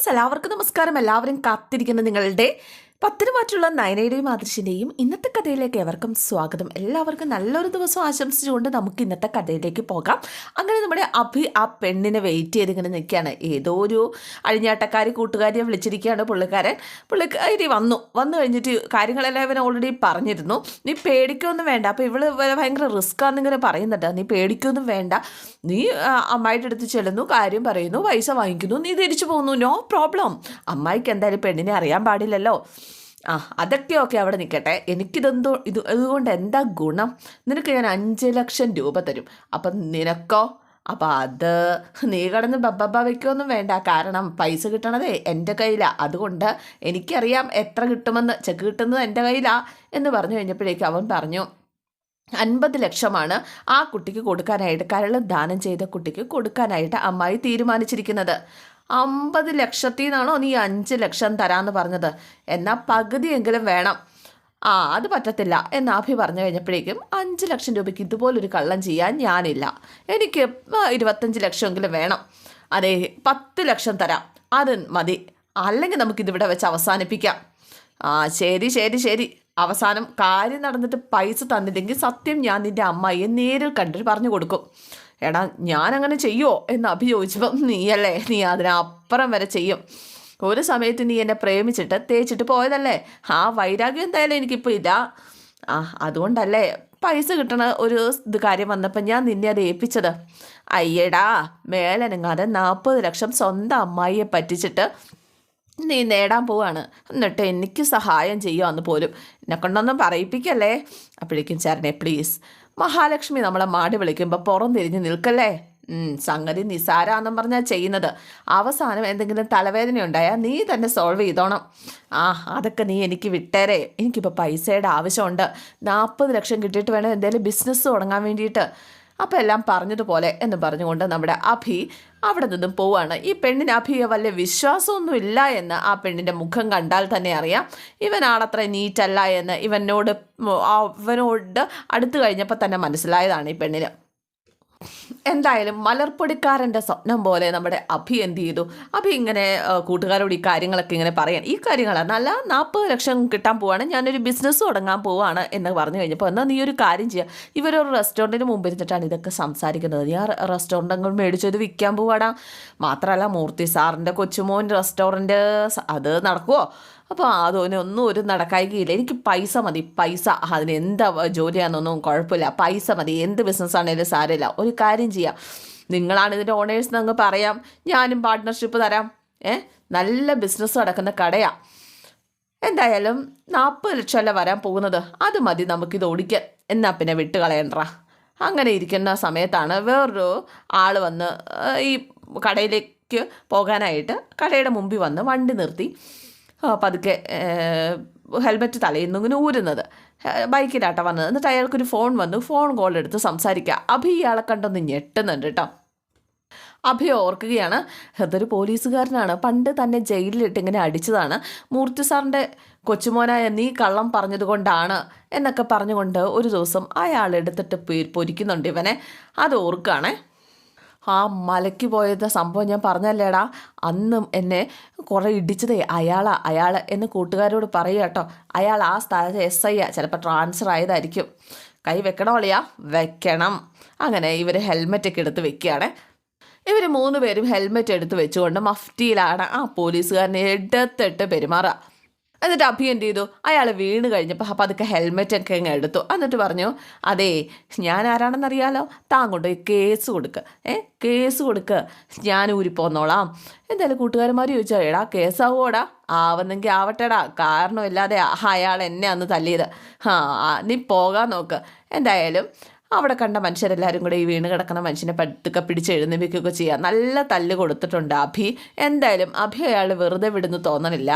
Friends എല്ലാവർക്കും നമസ്കാരം. എല്ലാവരും കാത്തിരിക്കുന്ന നിങ്ങളുടെ പത്തിനുമാറ്റുള്ള നയനയുടെയും ആദർശിന്റെയും ഇന്നത്തെ കഥയിലേക്ക് എവർക്കും സ്വാഗതം. എല്ലാവർക്കും നല്ലൊരു ദിവസം ആശംസിച്ചുകൊണ്ട് നമുക്ക് ഇന്നത്തെ കഥയിലേക്ക് പോകാം. അങ്ങനെ നമ്മുടെ അഭി ആ പെണ്ണിനെ വെയിറ്റ് ചെയ്ത് ഇങ്ങനെ നിൽക്കുകയാണ്. ഏതോ ഒരു അഴിഞ്ഞാട്ടക്കാരി കൂട്ടുകാരിയെ വിളിച്ചിരിക്കുകയാണ് പുള്ളിക്കാരൻ. പുള്ളിക്കാരി വന്നു. വന്നു കഴിഞ്ഞിട്ട് കാര്യങ്ങളെല്ലാം ഇവൻ ഓൾറെഡി പറഞ്ഞിരുന്നു. നീ പേടിക്കൊന്നും വേണ്ട. അപ്പോൾ ഇവൾ ഭയങ്കര റിസ്ക് ആണെന്നിങ്ങനെ പറയുന്നുണ്ട്. നീ പേടിക്കൊന്നും വേണ്ട. നീ അമ്മായിട്ട് അടുത്ത് ചെല്ലുന്നു കാര്യം പറയുന്നു പൈസ വാങ്ങിക്കുന്നു നീ തിരിച്ചു പോകുന്നു. നോ പ്രോബ്ലം അമ്മായിക്ക് എന്തായാലും പെണ്ണിനെ അറിയാൻ പാടില്ലല്ലോ. ആ അതൊക്കെ ഓക്കെ അവിടെ നിൽക്കട്ടെ എനിക്കിതെന്തോ ഇത് ഇതുകൊണ്ട് എന്താ ഗുണം? നിനക്ക് ഞാൻ അഞ്ച് ലക്ഷം രൂപ തരും. അപ്പം നിനക്കോ? അപ്പം അത് നീ കടന്ന് ബബ്ബ വയ്ക്കുമൊന്നും വേണ്ട. കാരണം പൈസ കിട്ടണതേ എന്റെ കയ്യിലാണ് അതുകൊണ്ട് എനിക്കറിയാം എത്ര കിട്ടുമെന്ന്. ചെക്ക് കിട്ടുന്നത് എന്റെ കയ്യിലാണ് എന്ന് പറഞ്ഞു കഴിഞ്ഞപ്പോഴേക്കും അവൻ പറഞ്ഞു അൻപത് ലക്ഷമാണ് ആ കുട്ടിക്ക് കൊടുക്കാനായിട്ട് കരൾ ദാനം ചെയ്ത കുട്ടിക്ക് കൊടുക്കാനായിട്ട് അമ്മായി തീരുമാനിച്ചിരിക്കുന്നത്. അമ്പത് ലക്ഷത്തിൽ നിന്നാണോ നീ അഞ്ച് ലക്ഷം തരാമെന്ന് പറഞ്ഞത്. എന്നാൽ പകുതിയെങ്കിലും വേണം. ആ അത് പറ്റത്തില്ല. എന്ന് അഭി പറഞ്ഞു കഴിഞ്ഞപ്പോഴേക്കും അഞ്ച് ലക്ഷം രൂപയ്ക്ക് ഇതുപോലൊരു കള്ളം ചെയ്യാൻ ഞാനില്ല. എനിക്ക് ഇരുപത്തഞ്ച് ലക്ഷമെങ്കിലും വേണം. അതെ പത്ത് ലക്ഷം തരാം. അത് മതി. അല്ലെങ്കിൽ നമുക്കിതിവിടെ വെച്ച് അവസാനിപ്പിക്കാം. ആ ശരി ശരി ശരി. അവസാനം കാര്യം നടന്നിട്ട് പൈസ തന്നില്ലെങ്കിൽ സത്യം ഞാൻ നിന്റെ അമ്മായിയെ നേരിൽ കണ്ടിട്ട് പറഞ്ഞു കൊടുക്കും. എടാ ഞാൻ അങ്ങനെ ചെയ്യുമോ എന്ന് അഭിയോഗിച്ചപ്പം നീയല്ലേ നീ അതിനപ്പുറം വരെ ചെയ്യും. ഒരു സമയത്ത് നീ എന്നെ പ്രേമിച്ചിട്ട് തേച്ചിട്ട് പോയതല്ലേ? ആ വൈരാഗ്യം എന്തായാലും എനിക്കിപ്പോൾ ഇല്ല ആ അതുകൊണ്ടല്ലേ പൈസ കിട്ടണ ഒരു ഇത് കാര്യം വന്നപ്പോൾ ഞാൻ നിന്നെ അത് ഏൽപ്പിച്ചത്. അയ്യടാ മേലനങ്ങാതെ നാൽപ്പത് ലക്ഷം സ്വന്തം അമ്മായിയെ പറ്റിച്ചിട്ട് നീ നേടാൻ പോവാണ്. എന്നിട്ട് എനിക്ക് സഹായം ചെയ്യുമെന്ന് പോലും. എന്നെ കൊണ്ടൊന്നും പറയിപ്പിക്കല്ലേ? അപ്പോഴേക്കും ചേരണേ പ്ലീസ് മഹാലക്ഷ്മി നമ്മളെ മാടി വിളിക്കുമ്പോൾ പുറം തിരിഞ്ഞ് നിൽക്കല്ലേ സംഗതി നിസാരാന്നും പറഞ്ഞാൽ ചെയ്യുന്നത്. അവസാനം എന്തെങ്കിലും തലവേദന ഉണ്ടായാൽ നീ തന്നെ സോൾവ് ചെയ്തോണം. ആ അതൊക്കെ നീ എനിക്ക് വിട്ടേരെ. എനിക്കിപ്പോൾ പൈസയുടെ ആവശ്യമുണ്ട്. നാൽപ്പത് ലക്ഷം കിട്ടിയിട്ട് വേണം എന്തെങ്കിലും ബിസിനസ് തുടങ്ങാൻ വേണ്ടിയിട്ട്. അപ്പോൾ എല്ലാം പറഞ്ഞതുപോലെ എന്ന് പറഞ്ഞുകൊണ്ട് നമ്മുടെ അഭി അവിടെ നിന്നും പോവാണ്. ഈ പെണ്ണിന് അഭിയെ വലിയ വിശ്വാസമൊന്നും ഇല്ല എന്ന് ആ പെണ്ണിന്റെ മുഖം കണ്ടാൽ തന്നെ അറിയാം. ഇവനാണത്ര നീറ്റല്ല എന്ന് ഇവനോട് അവനോട് അടുത്ത് കഴിഞ്ഞപ്പോൾ തന്നെ മനസ്സിലായതാണ് ഈ പെണ്ണിന്. എന്തായാലും മലർപ്പൊടിക്കാരന്റെ സ്വപ്നം പോലെ നമ്മുടെ അഭി എന്ത് ചെയ്തു? അഭി ഇങ്ങനെ കൂട്ടുകാരോട് ഈ കാര്യങ്ങളൊക്കെ ഇങ്ങനെ പറയാൻ ഈ കാര്യങ്ങളാണ് നല്ല നാൽപ്പത് ലക്ഷം കിട്ടാൻ പോവാണ് ഞാനൊരു ബിസിനസ് തുടങ്ങാൻ പോവാണ് എന്ന് പറഞ്ഞു കഴിഞ്ഞപ്പോൾ എന്നാൽ നീ ഒരു കാര്യം ചെയ്യുക ഇവരൊരു റെസ്റ്റോറന്റിന് മുമ്പ് ഇരുന്നിട്ടാണ് ഇതൊക്കെ സംസാരിക്കുന്നത്. നീ ആ റെസ്റ്റോറന്റ് അങ്ങ് മേടിച്ചത് വിൽക്കാൻ പോവാടാ. മാത്രമല്ല മൂർത്തി സാറിന്റെ കൊച്ചുമോൻ റെസ്റ്റോറന്റ് അത് നടക്കുമോ അപ്പോൾ അതൊന്നും ഒന്നും ഒരു നടക്കായികയില്ല എനിക്ക് പൈസ മതി. പൈസ. അതിന് എന്താ ജോലിയാണെന്നൊന്നും കുഴപ്പമില്ല. പൈസ മതി. എന്ത് ബിസിനസ് ആണെങ്കിലും സാരമില്ല. ഒരു കാര്യം ചെയ്യാം. നിങ്ങളാണ് ഇതിന്റെ ഓണേഴ്സ് അങ്ങ് പറയാം. ഞാനും പാർട്ട്ണർഷിപ്പ് തരാം. ഏ? നല്ല ബിസിനസ് നടക്കുന്ന കടയാ. എന്തായാലും നാൽപ്പത് ലക്ഷമല്ല വരാൻ പോകുന്നത്? അത് മതി നമുക്കിത് ഓടിക്കാൻ. എന്നാൽ പിന്നെ വിട്ട് കളയണ്ട അങ്ങനെ ഇരിക്കുന്ന സമയത്താണ് വേറൊരു ആൾ വന്ന് ഈ കടയിലേക്ക് പോകാനായിട്ട് കടയുടെ മുമ്പിൽ വന്ന് വണ്ടി നിർത്തി. പതുക്കെ ഹെൽമെറ്റ് തലയിൽ നിന്ന് ഇങ്ങനെ ഊരുന്നത്. ബൈക്കിലാട്ട വന്നത്. എന്നിട്ട് അയാൾക്കൊരു ഫോൺ വന്നു. ഫോൺ കോൾ എടുത്ത് സംസാരിക്കുക അഭി ഇയാളെ കണ്ടൊന്ന് ഞെട്ടുന്നുണ്ട് കേട്ടോ. അഭി ഓർക്കുകയാണ് അതൊരു പോലീസുകാരനാണ്. പണ്ട് തന്നെ ജയിലിലിട്ട് ഇങ്ങനെ അടിച്ചതാണ്. മൂർത്തി സാറിന്റെ കൊച്ചുമോനായ നീ കള്ളം പറഞ്ഞതുകൊണ്ടാണ് എന്നൊക്കെ പറഞ്ഞുകൊണ്ട് ഒരു ദിവസം പേ- പൊരിക്കുന്നുണ്ട് ഇവനെ. അത് ഓർക്കുകയാണേ. ആ മലയ്ക്ക് പോയത് സംഭവം ഞാൻ പറഞ്ഞല്ലേടാ. അന്നും എന്നെ കുറേ ഇടിച്ചതേ അയാളാ അയാൾ എന്ന് കൂട്ടുകാരോട് പറയുക കേട്ടോ. അയാൾ ആ സ്ഥലത്ത് എസ് ഐ ആ ചിലപ്പോൾ ട്രാൻസ്ഫർ ആയതായിരിക്കും. കൈ വെക്കണോ അളിയാ? വെക്കണം. അങ്ങനെ ഇവർ ഹെൽമെറ്റൊക്കെ എടുത്ത് വെക്കുകയാണ്. ഇവർ മൂന്ന് പേരും ഹെൽമെറ്റ് എടുത്ത് വെച്ചുകൊണ്ട് മഫ്റ്റിയിലാണ് ആ പോലീസുകാരനെ എടുത്തിട്ട് പെരുമാറുക. എന്നിട്ട് അഭി എന്ത് ചെയ്തു? അയാൾ വീണ് കഴിഞ്ഞപ്പോൾ അപ്പം അതൊക്കെ ഹെൽമെറ്റ് ഒക്കെ അങ്ങ് എടുത്തു. എന്നിട്ട് പറഞ്ഞു അതേ ഞാൻ ആരാണെന്നറിയാലോ? താൻ കൊണ്ടുപോയി കേസ് കൊടുക്കുക ഏ കേസ് കൊടുക്കുക ഞാൻ ഊരിപ്പോന്നോളാം എന്തായാലും കൂട്ടുകാരന്മാർ ചോദിച്ചോ എടാ കേസാവോടാ ആവുന്നെങ്കിൽ ആവട്ടെടാ. കാരണമില്ലാതെ അയാൾ എന്നെ അന്ന് തല്ലിയത്. ആ നീ പോകാൻ നോക്ക്. എന്തായാലും അവിടെ കണ്ട മനുഷ്യരെല്ലാവരും കൂടെ ഈ വീണ് കിടക്കുന്ന മനുഷ്യനെ പതുക്കെ പിടിച്ച് എഴുന്നേൽപ്പിക്കുകയൊക്കെ ചെയ്യുക നല്ല തല്ല് കൊടുത്തിട്ടുണ്ട് അഭി. എന്തായാലും അഭി അയാൾ വെറുതെ വിടുന്നു തോന്നണില്ല.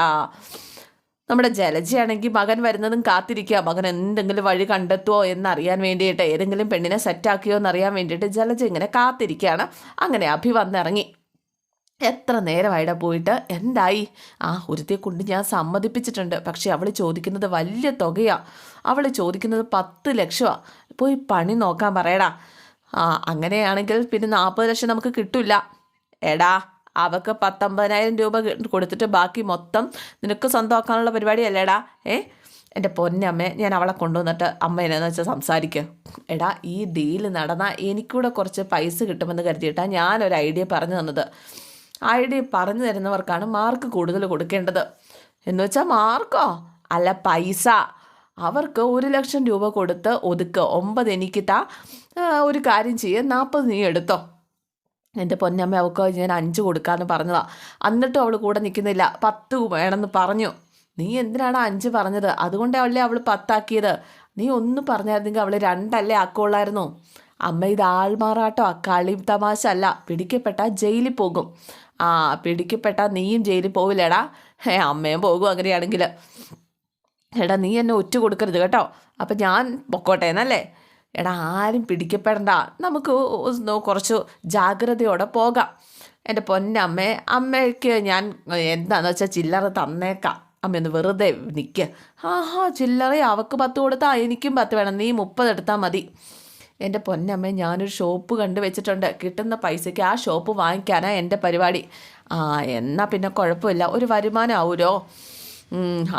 നമ്മുടെ ജലജയാണെങ്കിൽ മകൻ വരുന്നതും കാത്തിരിക്കുക. മകൻ എന്തെങ്കിലും വഴി കണ്ടെത്തുമോ എന്നറിയാൻ വേണ്ടിയിട്ട് ഏതെങ്കിലും പെണ്ണിനെ സെറ്റാക്കിയോ എന്നറിയാൻ വേണ്ടിയിട്ട് ജലജ ഇങ്ങനെ കാത്തിരിക്കുകയാണ്. അങ്ങനെ അഭി വന്നിറങ്ങി. എത്ര നേരം നേരമായിടാ പോയിട്ട്? എന്തായി? ആ ഒരുത്തെ കൊണ്ട് ഞാൻ സമ്മതിപ്പിച്ചിട്ടുണ്ട്. പക്ഷെ അവൾ ചോദിക്കുന്നത് വലിയ തുകയാണ് അവൾ ചോദിക്കുന്നത് പത്ത് ലക്ഷമാണ് പോയി പണി നോക്കാൻ പറയടാ. ആ അങ്ങനെയാണെങ്കിൽ പിന്നെ നാൽപ്പത് ലക്ഷം നമുക്ക് കിട്ടില്ല എടാ അവക്ക് പത്തൊമ്പതിനായിരം രൂപ കൊടുത്തിട്ട് ബാക്കി മൊത്തം നിനക്ക് സ്വന്തമാക്കാനുള്ള പരിപാടിയല്ലേടാ? ഏ? എന്റെ പൊന്നമ്മേ ഞാൻ അവളെ കൊണ്ടുവന്നിട്ട് അമ്മ എന്നു വെച്ചാൽ സംസാരിക്കുക എടാ ഈ ഡീൽ നടന്നാൽ എനിക്കൂടെ കുറച്ച് പൈസ കിട്ടുമെന്ന് കരുതിയിട്ടാണ് ഞാനൊരു ഐഡിയ പറഞ്ഞു തന്നത്. ഐഡിയ പറഞ്ഞു തരുന്നവർക്കാണ് മാർക്ക് കൂടുതൽ കൊടുക്കേണ്ടത്. എന്ന് വെച്ചാൽ മാർക്കോ അല്ല പൈസ. അവർക്ക് ഒരു ലക്ഷം രൂപ കൊടുത്ത് ഒതുക്ക്. ഒമ്പത് എനിക്ക് ഒരു കാര്യം ചെയ്യുക നാൽപ്പത് നീ എടുത്തോ. എന്റെ പൊന്നമ്മ അവൾക്ക് ഞാൻ അഞ്ച് കൊടുക്കാമെന്ന് പറഞ്ഞതാ. എന്നിട്ടും അവൾ കൂടെ നിൽക്കുന്നില്ല പത്ത് വേണമെന്ന് പറഞ്ഞു. നീ എന്തിനാണ് അഞ്ച് പറഞ്ഞത്? അതുകൊണ്ടേ അവളെ അവൾ പത്താക്കിയത്. നീ ഒന്ന് പറഞ്ഞായിരുന്നെങ്കിൽ അവൾ രണ്ടല്ലേ ആക്കുള്ളായിരുന്നു. അമ്മ ഇത് ആൾമാറാട്ടോ. കളി തമാശ അല്ല. പിടിക്കപ്പെട്ടാൽ ജയിലിൽ പോകും. ആ പിടിക്കപ്പെട്ടാൽ നീയും ജയിലിൽ പോവില്ലേടാ. ഏ അമ്മയും പോകും അങ്ങനെയാണെങ്കിൽ എടാ നീ എന്നെ ഒറ്റ കൊടുക്കരുത് കേട്ടോ. അപ്പം ഞാൻ പൊക്കോട്ടെ എന്നല്ലേ എടാ ആരും പിടിക്കപ്പെടണ്ട. നമുക്ക് കുറച്ച് ജാഗ്രതയോടെ പോകാം. എന്റെ പൊന്നമ്മേ അമ്മയ്ക്ക് ഞാൻ എന്താണെന്ന് വെച്ചാൽ ചില്ലറ തന്നേക്കാം. അമ്മയൊന്ന് വെറുതെ നിൽക്കുക ആഹാ ചില്ലറ അവക്ക് പത്ത് കൊടുത്താൽ എനിക്കും പത്ത് വേണം. നീ മുപ്പത് എടുത്താൽ മതി. എന്റെ പൊന്നമ്മ ഞാനൊരു ഷോപ്പ് കണ്ടു വെച്ചിട്ടുണ്ട്. കിട്ടുന്ന പൈസയ്ക്ക് ആ ഷോപ്പ് വാങ്ങിക്കാനാണ് എന്റെ പരിപാടി. ആ എന്നാൽ പിന്നെ കുഴപ്പമില്ല. ഒരു വരുമാനം ആവുമല്ലോ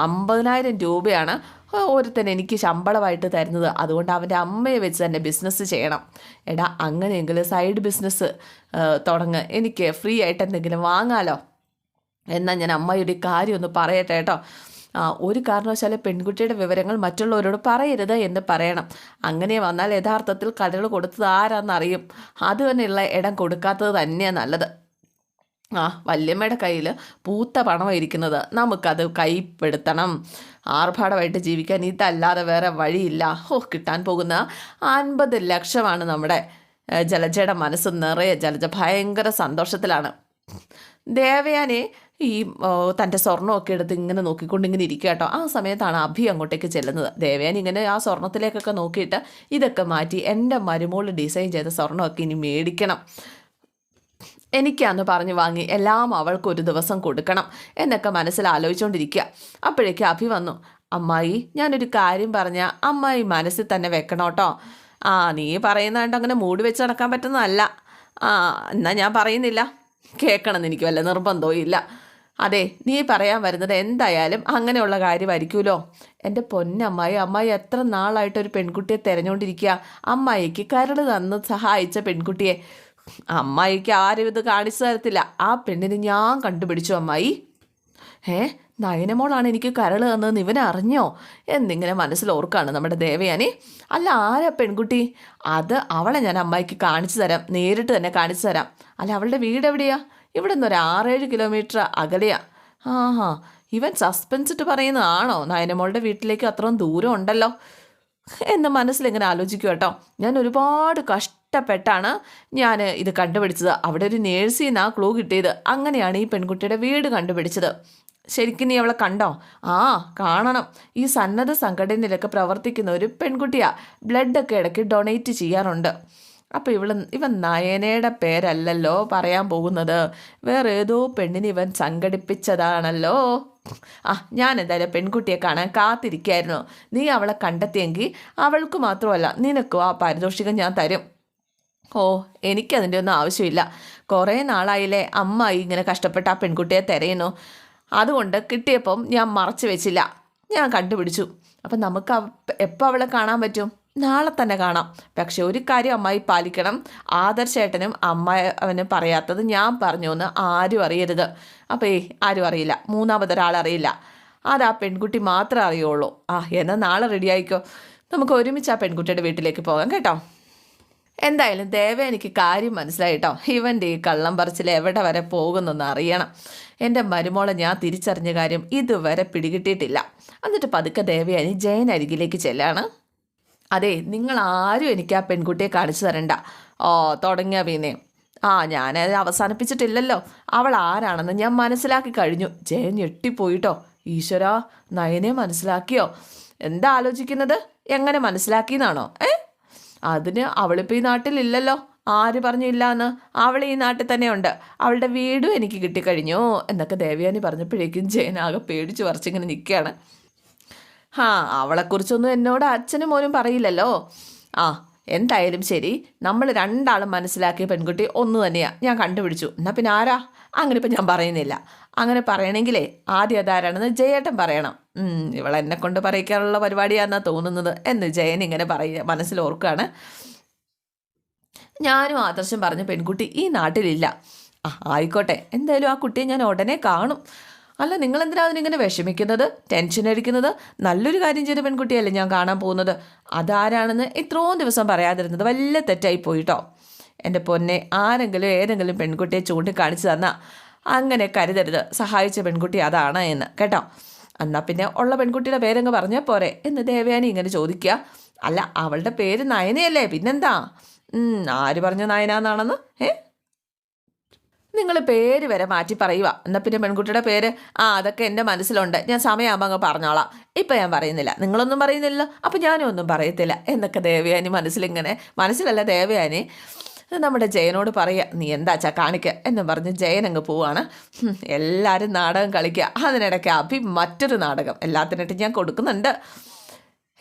അമ്പതിനായിരം രൂപയാണ്. ഒരുത്തൻ എനിക്ക് ശമ്പളമായിട്ട് തരുന്നത്. അതുകൊണ്ട് അവന്റെ അമ്മയെ വെച്ച് തന്നെ ബിസിനസ് ചെയ്യണം. എടാ അങ്ങനെയെങ്കിൽ സൈഡ് ബിസിനസ് തുടങ്ങ്. എനിക്ക് ഫ്രീ ആയിട്ട് എന്തെങ്കിലും വാങ്ങാലോ? എന്നാൽ ഞാൻ അമ്മയുടെ കാര്യം ഒന്ന് പറയട്ടെ കേട്ടോ. ഒരു കാരണവശാലും പെൺകുട്ടിയുടെ വിവരങ്ങൾ മറ്റുള്ളവരോട് പറയരുത് എന്ന് പറയണം. അങ്ങനെ വന്നാൽ യഥാർത്ഥത്തിൽ കഥകൾ കൊടുത്തത് ആരാന്നറിയും. തന്നെയുള്ള ഇടം കൊടുക്കാത്തത് തന്നെയാണ് നല്ലത്. ആ വല്യമ്മയുടെ കയ്യിൽ പൂത്ത പണമായിരിക്കുന്നത് നമുക്കത് കൈപ്പെടുത്തണം. ആർഭാടമായിട്ട് ജീവിക്കാൻ ഇതല്ലാതെ വേറെ വഴിയില്ല. ഓ കിട്ടാൻ പോകുന്ന അൻപത് ലക്ഷമാണ് നമ്മുടെ ജലജയുടെ മനസ്സ് നിറയെ ജലജ ഭയങ്കര സന്തോഷത്തിലാണ്. ദേവയാനെ ഈ തന്റെ സ്വർണമൊക്കെ എടുത്ത് ഇങ്ങനെ നോക്കിക്കൊണ്ട് ഇങ്ങനെ ഇരിക്കുക കേട്ടോ. ആ സമയത്താണ് അഭി അങ്ങോട്ടേക്ക് ചെല്ലുന്നത്. ദേവയാൻ ഇങ്ങനെ ആ സ്വർണത്തിലേക്കൊക്കെ നോക്കിയിട്ട് ഇതൊക്കെ മാറ്റി എന്റെ മരുമോൾ ഡിസൈൻ ചെയ്ത സ്വർണമൊക്കെ ഇനി മേടിക്കണം. എനിക്കാന്ന് പറഞ്ഞു വാങ്ങി എല്ലാം അവൾക്ക് ഒരു ദിവസം കൊടുക്കണം എന്നൊക്കെ മനസ്സിൽ ആലോചിച്ചുകൊണ്ടിരിക്കുക അപ്പോഴേക്ക് അഭി വന്നു അമ്മായി ഞാനൊരു കാര്യം പറഞ്ഞ അമ്മായി മനസ്സിൽ തന്നെ വെക്കണം കേട്ടോ. ആ നീ പറയുന്നതായിട്ട് അങ്ങനെ മൂടി വെച്ച് നടക്കാൻ പറ്റുന്നതല്ല. ആ എന്നാൽ ഞാൻ പറയുന്നില്ല. കേൾക്കണമെന്ന് എനിക്ക് വല്ല നിർബന്ധവും ഇല്ല. അതെ നീ പറയാൻ വരുന്നത് എന്തായാലും അങ്ങനെയുള്ള കാര്യമായിരിക്കുമല്ലോ. എന്റെ പൊന്നമ്മായി അമ്മായി എത്ര നാളായിട്ട് ഒരു പെൺകുട്ടിയെ തിരഞ്ഞുകൊണ്ടിരിക്കുക അമ്മായിക്ക് കരട് തന്ന് സഹായിച്ച പെൺകുട്ടിയെ. അമ്മായിക്ക് ആരും ഇത് കാണിച്ചു തരത്തില്ല. ആ പെണ്ണിനെ ഞാൻ കണ്ടുപിടിച്ചു അമ്മായി. ഏ നയനമോളാണ് എനിക്ക് കരൾ തന്നതെന്ന് ഇവൻ അറിഞ്ഞോ? എന്നിങ്ങനെ മനസ്സിൽ ഓർക്കാണ് നമ്മുടെ ദേവയാനി. അല്ല ആരാ പെൺകുട്ടി? അത് അവളെ ഞാൻ അമ്മായിക്ക് കാണിച്ചു തരാം. നേരിട്ട് തന്നെ കാണിച്ചു തരാം. അല്ല അവളുടെ വീട് എവിടെയാ? ഇവിടെ നിന്ന് ഒരു ആറേഴ് കിലോമീറ്റർ അകലെയാ. ആഹാ ഇവൻ സസ്പെൻസിട്ട് പറയുന്നതാണോ? നയനമോളുടെ വീട്ടിലേക്ക് അത്രയും ദൂരം ഉണ്ടല്ലോ. എന്ന് മനസ്സിലിങ്ങനെ ആലോചിക്കും കേട്ടോ ഞാൻ ഒരുപാട് കഷ്ടപ്പെട്ടാണ് ഞാൻ ഇത് കണ്ടുപിടിച്ചത്. അവിടെ ഒരു നേഴ്സിൽ നിന്നാണ് ക്ലൂ കിട്ടിയത്. അങ്ങനെയാണ് ഈ പെൺകുട്ടിയുടെ വീട് കണ്ടുപിടിച്ചത്. ശരിക്കും നീ അവളെ കണ്ടോ? ആ കാണണം. ഈ സന്നദ്ധ സംഘടനയിലൊക്കെ പ്രവർത്തിക്കുന്ന ഒരു പെൺകുട്ടിയാ. ബ്ലഡൊക്കെ ഇടയ്ക്ക് ഡൊണേറ്റ് ചെയ്യാറുണ്ട്. അപ്പോൾ ഇവൾ ഇവൻ നയനയുടെ പേരല്ലല്ലോ പറയാൻ പോകുന്നത്. വേറെ ഏതോ പെണ്ണിനെ ഇവൻ സംഘടിപ്പിച്ചതാണല്ലോ. ആ ഞാൻ എന്തായാലും പെൺകുട്ടിയെ കാണാൻ കാത്തിരിക്കായിരുന്നു. നീ അവളെ കണ്ടെത്തിയെങ്കിൽ അവൾക്ക് മാത്രമല്ല നിനക്കും ആ പാരിതോഷികം ഞാൻ തരും. ഓ എനിക്കതിന്റെ ഒന്നും ആവശ്യമില്ല. കുറേ നാളായില്ലേ അമ്മ ഇങ്ങനെ കഷ്ടപ്പെട്ട ആ പെൺകുട്ടിയെ തിരയുന്നു. അതുകൊണ്ട് കിട്ടിയപ്പം ഞാൻ മറച്ചു വെച്ചില്ല. ഞാൻ കണ്ടുപിടിച്ചു. അപ്പം നമുക്ക് എപ്പോൾ അവളെ കാണാൻ പറ്റും? നാളെ തന്നെ കാണാം. പക്ഷെ ഒരു കാര്യം അമ്മായി പാലിക്കണം. ആദർശേട്ടനും അമ്മ അവന് പറയാത്തത് ഞാൻ പറഞ്ഞു എന്ന് ആരും അറിയരുത്. അപ്പോൾ ഏ ആരും അറിയില്ല. മൂന്നാമതൊരാൾ അറിയില്ല. അത് ആ പെൺകുട്ടി മാത്രമേ അറിയുള്ളൂ. ആ എന്നാൽ നാളെ റെഡി ആയിക്കോ. നമുക്ക് ഒരുമിച്ച് ആ പെൺകുട്ടിയുടെ വീട്ടിലേക്ക് പോകാം കേട്ടോ. എന്തായാലും ദേവ എനിക്ക് കാര്യം മനസ്സിലായിട്ടോ ഇവന്റെ ഈ കള്ളം പറച്ചിൽ എവിടെ വരെ പോകുന്നെന്ന് അറിയണം. എന്റെ മരുമോളെ ഞാൻ തിരിച്ചറിഞ്ഞ കാര്യം ഇതുവരെ പിടികിട്ടിയിട്ടില്ല. എന്നിട്ട് പതുക്കെ ദേവയാനി ജയൻ അരികിലേക്ക് ചെല്ലാണ്. അതെ നിങ്ങൾ ആരും എനിക്ക് ആ പെൺകുട്ടിയെ കാണിച്ചു തരണ്ട. ഓ തുടങ്ങിയ പിന്നെ ആ ഞാനത് അവസാനിപ്പിച്ചിട്ടില്ലല്ലോ. അവൾ ആരാണെന്ന് ഞാൻ മനസ്സിലാക്കി കഴിഞ്ഞു. ജയൻ ഞെട്ടിപ്പോയിട്ടോ. ഈശ്വര നയനെ മനസ്സിലാക്കിയോ? എന്താ ആലോചിക്കുന്നത്? എങ്ങനെ മനസ്സിലാക്കിയെന്നാണോ? ഏ? അതിന് അവളിപ്പോൾ ഈ നാട്ടിലില്ലല്ലോ. ആര് പറഞ്ഞു ഇല്ല എന്ന് അവൾ ഈ നാട്ടിൽ തന്നെ ഉണ്ട് അവളുടെ വീടും എനിക്ക് കിട്ടിക്കഴിഞ്ഞു എന്നൊക്കെ ദേവയാനി പറഞ്ഞപ്പോഴേക്കും ജയനാകെ പേടിച്ച് വറച്ചിങ്ങനെ നിൽക്കുകയാണ് ഹാ അവളെക്കുറിച്ചൊന്നും എന്നോട് അച്ഛനും മോനും പറയില്ലല്ലോ. ആ എന്തായാലും ശരി. നമ്മൾ രണ്ടാളും മനസ്സിലാക്കിയ പെൺകുട്ടി ഒന്ന് തന്നെയാണ് ഞാൻ കണ്ടുപിടിച്ചു. എന്നാൽ പിന്നെ ആരാ? അങ്ങനെ ഇപ്പം ഞാൻ പറയുന്നില്ല. അങ്ങനെ പറയണമെങ്കിലേ ആദ്യം അതാരാണെന്ന് ജയേട്ടൻ പറയണം. ഇവൾ എന്നെ കൊണ്ട് പറയിക്കാനുള്ള പരിപാടിയാണെന്നാണ് തോന്നുന്നത് എന്ന് ജയൻ ഇങ്ങനെ പറയുക മനസ്സിൽ ഓർക്കുകയാണ് ഞാനും ആദർശം പറഞ്ഞ പെൺകുട്ടി ഈ നാട്ടിലില്ല. ആ ആയിക്കോട്ടെ എന്തായാലും ആ കുട്ടിയെ ഞാൻ ഉടനെ കാണും. അല്ല നിങ്ങൾ എന്തിനാ അതിനിങ്ങനെ വിഷമിക്കുന്നത്? ടെൻഷൻ അടിക്കുന്നത്? നല്ലൊരു കാര്യം ചെയ്ത പെൺകുട്ടിയല്ലേ ഞാൻ കാണാൻ പോകുന്നത്. അതാരാണെന്ന് ഇത്രയും ദിവസം പറയാതിരുന്നത് വലിയ തെറ്റായി പോയിട്ടോ? എന്റെ പൊന്നെ ആരെങ്കിലും ഏതെങ്കിലും പെൺകുട്ടിയെ ചൂണ്ടിക്കാണിച്ചു തന്നാൽ അങ്ങനെ കരുതരുത്. സഹായിച്ച പെൺകുട്ടി അതാണ് എന്ന് കേട്ടോ? എന്നാൽ പിന്നെ ഉള്ള പെൺകുട്ടിയുടെ പേരങ്ങ് പറഞ്ഞാൽ പോരെ. എന്ന് ദേവയാനി ഇങ്ങനെ ചോദിക്കുക. അല്ല അവളുടെ പേര് നയനയല്ലേ? പിന്നെന്താ? ആര് പറഞ്ഞു നയനാന്നാണെന്ന്? ഏ? നിങ്ങൾ പേര് വരെ മാറ്റി പറയുക. എന്നാൽ പിന്നെ പെൺകുട്ടിയുടെ പേര്? ആ അതൊക്കെ എന്റെ മനസ്സിലുണ്ട്. ഞാൻ സമയമാകുമ്പോൾ അങ്ങ് പറഞ്ഞോളാം. ഇപ്പം ഞാൻ പറയുന്നില്ല. നിങ്ങളൊന്നും പറയുന്നില്ല അപ്പം ഞാനും ഒന്നും പറയത്തില്ല. എന്നൊക്കെ ദേവയാനി മനസ്സിലിങ്ങനെ മനസ്സിലല്ല ദേവയാനി നമ്മുടെ ജയനോട് പറയുക നീ എന്താച്ചാ കാണിക്കുക എന്ന് പറഞ്ഞ് ജയൻ അങ്ങ് പോവാണ്. എല്ലാവരും നാടകം കളിക്കുക അതിനിടയ്ക്ക് അഭി മറ്റൊരു നാടകം എല്ലാത്തിനായിട്ട് ഞാൻ കൊടുക്കുന്നുണ്ട്.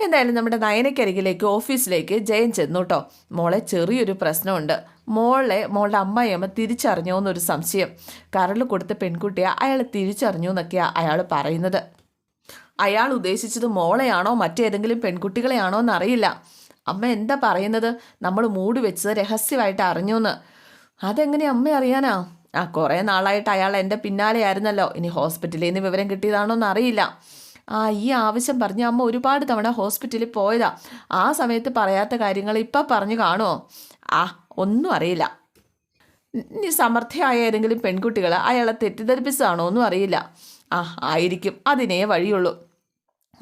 എന്തായാലും നമ്മുടെ നയനക്കരികിലേക്ക് ഓഫീസിലേക്ക് ജയൻ ചെന്നു കേട്ടോ മോളെ ചെറിയൊരു പ്രശ്നമുണ്ട്. മോളെ മോളുടെ അമ്മയമ്മ തിരിച്ചറിഞ്ഞോ എന്നൊരു സംശയം. കരൾ കൊടുത്ത പെൺകുട്ടിയെ അയാൾ തിരിച്ചറിഞ്ഞു എന്നൊക്കെയാണ് അയാൾ പറയുന്നത്. അയാൾ ഉദ്ദേശിച്ചത് മോളെയാണോ മറ്റേതെങ്കിലും പെൺകുട്ടികളെയാണോ എന്നറിയില്ല. അമ്മ എന്താ പറയുന്നത്? നമ്മൾ മൂടി വെച്ചത് രഹസ്യമായിട്ട് അറിഞ്ഞു എന്ന് അതെങ്ങനെ അമ്മ അറിയാനാ? ആ കുറേ നാളായിട്ട് അയാൾ എന്റെ പിന്നാലെയായിരുന്നല്ലോ ഇനി ഹോസ്പിറ്റലിൽ നിന്ന് വിവരം കിട്ടിയതാണോ എന്ന് അറിയില്ല. ആ ഈ ആവശ്യം പറഞ്ഞ അമ്മ ഒരുപാട് തവണ ഹോസ്പിറ്റലിൽ പോയതാ. ആ സമയത്ത് പറയാത്ത കാര്യങ്ങൾ ഇപ്പം പറഞ്ഞു കാണുമോ ആ ഒന്നും അറിയില്ല. ഇനി സമർത്ഥയായ ഏതെങ്കിലും പെൺകുട്ടികൾ അയാളെ തെറ്റിദ്ധരിപ്പിച്ചതാണോ ഒന്നും അറിയില്ല. ആ ആയിരിക്കും. അതിനേ വഴിയുള്ളൂ.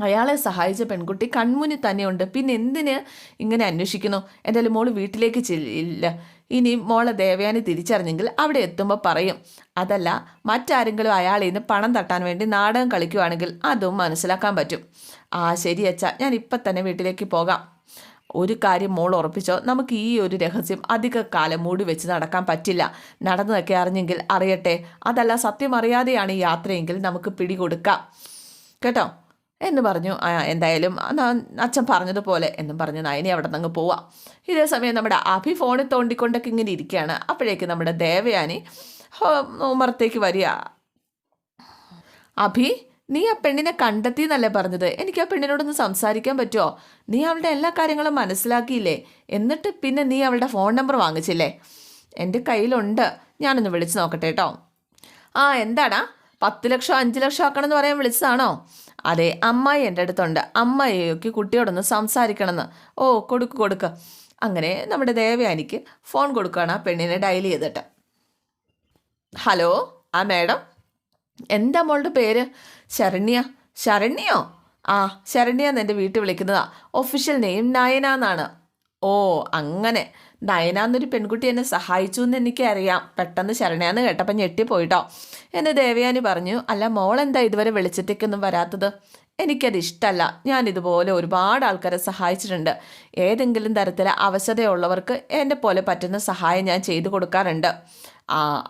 അയാളെ സഹായിച്ച പെൺകുട്ടി കൺമുന്നിൽ തന്നെയുണ്ട്. പിന്നെ എന്തിന് ഇങ്ങനെ അന്വേഷിക്കുന്നു? എന്തായാലും മോൾ വീട്ടിലേക്ക് ചെല്ലില്ല. ഇനി മോളെ ദേവയാനി തിരിച്ചറിഞ്ഞെങ്കിൽ അവിടെ എത്തുമ്പോൾ പറയും. അതല്ല മറ്റാരെങ്കിലും അയാളിൽ നിന്ന് പണം തട്ടാൻ വേണ്ടി നാടകം കളിക്കുവാണെങ്കിൽ അതും മനസ്സിലാക്കാൻ പറ്റും. ആ ശരി അച്ഛ ഞാൻ ഇപ്പം തന്നെ വീട്ടിലേക്ക് പോകാം. ഒരു കാര്യം മോൾ ഉറപ്പിച്ചോ? നമുക്ക് ഈ ഒരു രഹസ്യം അധിക കാലം മൂടി വെച്ച് നടക്കാൻ പറ്റില്ല. നടന്നതൊക്കെ അറിഞ്ഞെങ്കിൽ അറിയട്ടെ. അതല്ല സത്യം അറിയാതെയാണ് ഈ യാത്രയെങ്കിൽ നമുക്ക് പിടികൊടുക്കാം. കേട്ടോ? എന്ന് പറഞ്ഞു. എന്തായാലും അച്ഛൻ പറഞ്ഞതുപോലെ എന്നും പറഞ്ഞ് നയനി അവിടെ നിന്ന് പോവാം. ഇതേ സമയം നമ്മുടെ അഭി ഫോണിൽ തോണ്ടിക്കൊണ്ടൊക്കെ ഇങ്ങനെ ഇരിക്കുകയാണ്. അപ്പോഴേക്ക് നമ്മുടെ ദേവയാനി ഉമറത്തേക്ക് വരിക. അഭി നീ ആ പെണ്ണിനെ കണ്ടെത്തി എന്നല്ലേ പറഞ്ഞത്? എനിക്ക് ആ പെണ്ണിനോടൊന്ന് സംസാരിക്കാൻ പറ്റുമോ നീ അവളുടെ എല്ലാ കാര്യങ്ങളും മനസ്സിലാക്കിയില്ലേ? എന്നിട്ട് പിന്നെ നീ അവളുടെ ഫോൺ നമ്പർ വാങ്ങിച്ചില്ലേ? എന്റെ കയ്യിലുണ്ട്. ഞാനൊന്ന് വിളിച്ച് നോക്കട്ടെ കേട്ടോ. ആ എന്താടാ? പത്ത് ലക്ഷം അഞ്ച് ലക്ഷം ആക്കണമെന്ന് പറയാൻ വിളിച്ചതാണോ? അതെ അമ്മായി എന്റെ അടുത്തുണ്ട്. അമ്മായിയൊക്കെ കുട്ടിയോടൊന്ന് സംസാരിക്കണമെന്ന്. ഓ കൊടുക്ക് കൊടുക്ക. അങ്ങനെ നമ്മുടെ ദേവയാനിക്ക് ഫോൺ കൊടുക്കുകയാണ് ആ പെണ്ണിനെ ഡയൽ ചെയ്തിട്ട്. ഹലോ ആ മേഡം? എന്താ മോളുടെ പേര്? ശരണ്യ. ശരണ്യോ? ആ ശരണ്യ എന്ന് എന്റെ വീട്ടിൽ വിളിക്കുന്നതാ. ഒഫീഷ്യൽ നെയിം നയന എന്നാണ് ഓ അങ്ങനെ. നയന എന്നൊരു പെൺകുട്ടി എന്നെ സഹായിച്ചു എന്ന് എനിക്കറിയാം. പെട്ടെന്ന് ശരണയാന്ന് കേട്ടപ്പോൾ ഞെട്ടിപ്പോയിട്ടോ. എന്ന് ദേവയാനി പറഞ്ഞു അല്ല മോൾ എന്താ ഇതുവരെ വെളിച്ചത്തേക്കൊന്നും വരാത്തത്? എനിക്കത് ഇഷ്ടമല്ല ഞാൻ ഇതുപോലെ ഒരുപാട് ആൾക്കാരെ സഹായിച്ചിട്ടുണ്ട്. ഏതെങ്കിലും തരത്തിലെ അവശതയുള്ളവർക്ക് എന്നെ പോലെ പറ്റുന്ന സഹായം ഞാൻ ചെയ്തു കൊടുക്കാറുണ്ട്.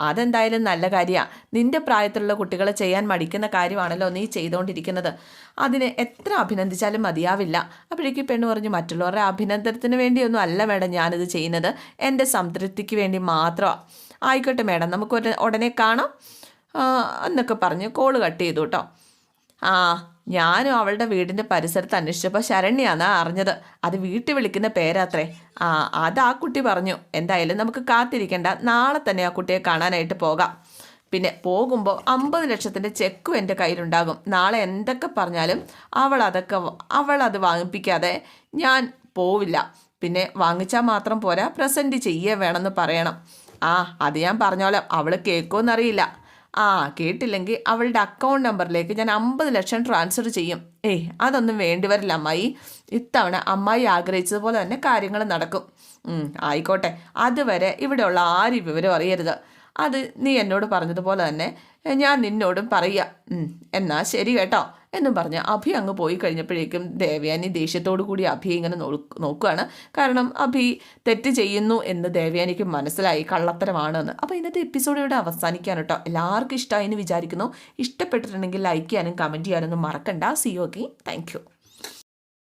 അതെന്തായാലും നല്ല കാര്യമാണ് നിന്റെ പ്രായത്തിലുള്ള കുട്ടികൾ ചെയ്യാൻ മടിക്കുന്ന കാര്യമാണല്ലോ നീ ചെയ്തുകൊണ്ടിരിക്കുന്നത് അതിനെ എത്ര അഭിനന്ദിച്ചാലും മതിയാവില്ല. അപ്പോഴേക്ക് പെണ്ണ് പറഞ്ഞു മറ്റുള്ളവരുടെ അഭിനന്ദനത്തിന് വേണ്ടിയൊന്നും അല്ല മേഡം ഞാനിത് ചെയ്യുന്നത്. എന്റെ സംതൃപ്തിക്ക് വേണ്ടി മാത്രമാണ് ആയിക്കോട്ടെ മേഡം നമുക്ക് ഉടനെ കാണാം. എന്നൊക്കെ പറഞ്ഞ് കോൾ കട്ട് ചെയ്തു കേട്ടോ. ആ ഞാനും അവളുടെ വീടിന്റെ പരിസരത്ത് അന്വേഷിച്ചപ്പോൾ ശരണ്യാന്നാ അറിഞ്ഞത്. അത് വീട്ടിൽ വിളിക്കുന്ന പേരാത്രേ. ആ അത് ആ കുട്ടി പറഞ്ഞു. എന്തായാലും നമുക്ക് കാത്തിരിക്കേണ്ട. നാളെ തന്നെ ആ കുട്ടിയെ കാണാനായിട്ട് പോകാം. പിന്നെ പോകുമ്പോൾ അമ്പത് ലക്ഷത്തിന്റെ ചെക്കും എന്റെ കയ്യിലുണ്ടാകും. നാളെ എന്തൊക്കെ പറഞ്ഞാലും അവൾ അതൊക്കെ അവൾ അത് വാങ്ങിപ്പിക്കാതെ ഞാൻ പോവില്ല. പിന്നെ വാങ്ങിച്ചാൽ മാത്രം പോരാ. പ്രസന്റ് ചെയ്യേ വേണമെന്ന് പറയണം. ആ അത് ഞാൻ പറഞ്ഞോളാം. അവൾ കേൾക്കുമെന്നറിയില്ല ആ കേട്ടില്ലെങ്കിൽ അവളുടെ അക്കൗണ്ട് നമ്പറിലേക്ക് ഞാൻ അമ്പത് ലക്ഷം ട്രാൻസ്ഫർ ചെയ്യും. ഏയ് അതൊന്നും വേണ്ടി വരില്ല അമ്മായി. ഇത്തവണ അമ്മായി ആഗ്രഹിച്ചതുപോലെ തന്നെ കാര്യങ്ങൾ നടക്കും. ആയിക്കോട്ടെ. അതുവരെ ഇവിടെയുള്ള ആരും വിവരം അറിയരുത്. അത് നീ എന്നോട് പറഞ്ഞതുപോലെ തന്നെ ഞാൻ നിന്നോടും പറയുക എന്നാൽ ശരി കേട്ടോ. എന്നും പറഞ്ഞ് അഭി അങ്ങ് പോയി കഴിഞ്ഞപ്പോഴേക്കും ദേവയാനി ദേഷ്യത്തോടു കൂടി അഭി ഇങ്ങനെ നോക്കുകയാണ് കാരണം അഭി തെറ്റ് ചെയ്യുന്നു എന്ന് ദേവയാനിക്ക് മനസ്സിലായി കള്ളത്തരമാണെന്ന്. അപ്പോൾ ഇന്നത്തെ എപ്പിസോഡ് ഇവിടെ അവസാനിക്കാൻ കേട്ടോ. എല്ലാവർക്കും ഇഷ്ടമായി എന്ന് വിചാരിക്കുന്നു. ഇഷ്ടപ്പെട്ടിട്ടുണ്ടെങ്കിൽ ലൈക്ക് ചെയ്യാനും കമന്റ് ചെയ്യാനൊന്നും മറക്കണ്ട. C okay thank